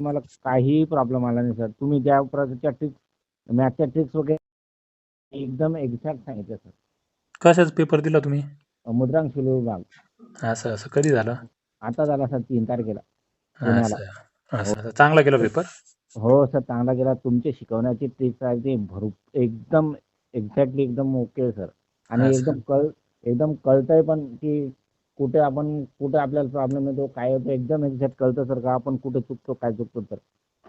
मला काहीही प्रॉब्लेम आला नाही सर तुम्ही ज्या प्रकारच्या ट्रिक्स मॅथच्या ट्रिक्स वगैरे एकदम एक्झॅक्ट सांगितलं सर कशाचा पेपर दिला तुम्ही? मुद्रांक शुल्क विभाग. असं असं. कधी झालं? आता झाला सर तीन तारखेला. पुण्याला. असं असं असं. चांगला गेला पेपर हो सर चांगला गेला तुमचे शिकवण्याची ट्रिक्स आहे ते भरू एकदम एक्झॅक्टली एकदम ओके सर आणि. एकदम कळ एकदम कळतंय पण की कुठे आपण कुठे आपल्याला प्रॉब्लेम येतो काय होतो एकदम एक्झॅक्ट कळतं सर का आपण कुठे चुकतो काय चुकतो तर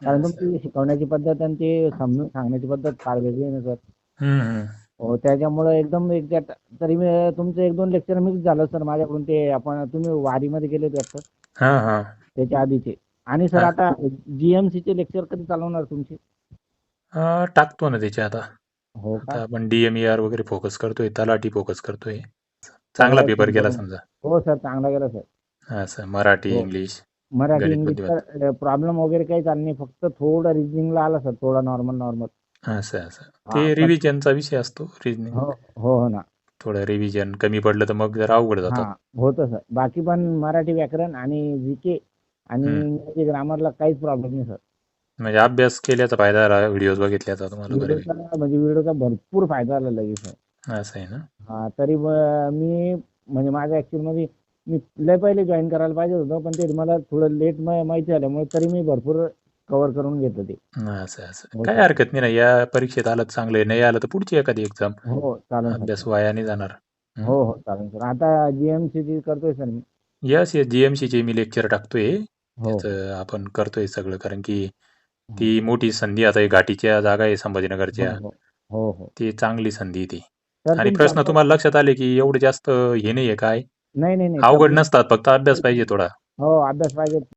कारण. तुमची शिकवण्याची पद्धत आणि ते समजून सांगण्याची पद्धत फार वेगळी आहे ना सर. हो त्याच्यामुळे एकदम एक्झॅक्ट तरी मी तुमचं एक दोन लेक्चर मिस झालं सर माझ्याकडून ते आपण तुम्ही वारीमध्ये गेले होते हा हा. त्याच्या आधीचे. आणि सर. आता जीएमसीचे लेक्चर कधी चालवणार तुमचे? टाकतो ना त्याचे आता. हो का? आपण डीएमईआर वगैरे फोकस करतोय तलाठी फोकस करतोय. चांगला पेपर गेला समजा. हो सर चांगला गेला सर. असं मराठी हो. इंग्लिश मराठी गणित इंग्लिश प्रॉब्लेम वगैरे काही चाललं नाही. फक्त थोडं रिजनिंगला आला सर थोडा नॉर्मल नॉर्मल असं असं हा, ते पण- रिव्हिजनचा विषय असतो रिजनिंग हो हो हो ना. थोडं रिव्हिजन कमी पडलं तर मग जरा अवघड जातं. हा होतं सर. बाकी पण मराठी व्याकरण आणि जीके आणि हम्म. इंग्रजी ग्रामरला काहीच प्रॉब्लेम नाही सर. म्हणजे अभ्यास केल्याचा फायदा झाला व्हिडिओज बघितल्याचा तुम्हाला बरे व्हिडिओचा म्हणजे व्हिडिओचा भरपूर फायदा झाला लगेच सर. असं आहे ना? हा तरी ब- मी म्हणजे माझ्या ऍक्च्युअलमध्ये मी लय पहिले जॉईन करायला पाहिजे होतं पण ते मला थोडं लेट माहिती झाल्यामुळे तरी मी भरपूर कव्हर करून घेतलं ते असं असं. हो, काय सर. हरकत नाही ना या परीक्षेत आलं तर चांगलं आहे नाही आलं तर पुढची एखादी एक्झाम हो चालेल अभ्यास वाया नाही जाणार. हो. हो चालेल सर. आता जीएमसी ची करतोय सर मी. यस येस जीएमसीचे मी लेक्चर टाकतोय. हो. त्याचं आपण करतोय सगळं कारण की ती मोठी संधी आता ही घाटीच्या जागा आहे संभाजीनगरच्या. हो हो हो. ती चांगली संधी आहे ती. आणि तुमचा प्रश्न अभ्यास- तुम्हाला लक्षात आले की एवढे जास्त हे नाहीये काय? नाही नाही नाही. अवघड नसतात फक्त अभ्यास पाहिजे थोडा. हो अभ्यास पाहिजे.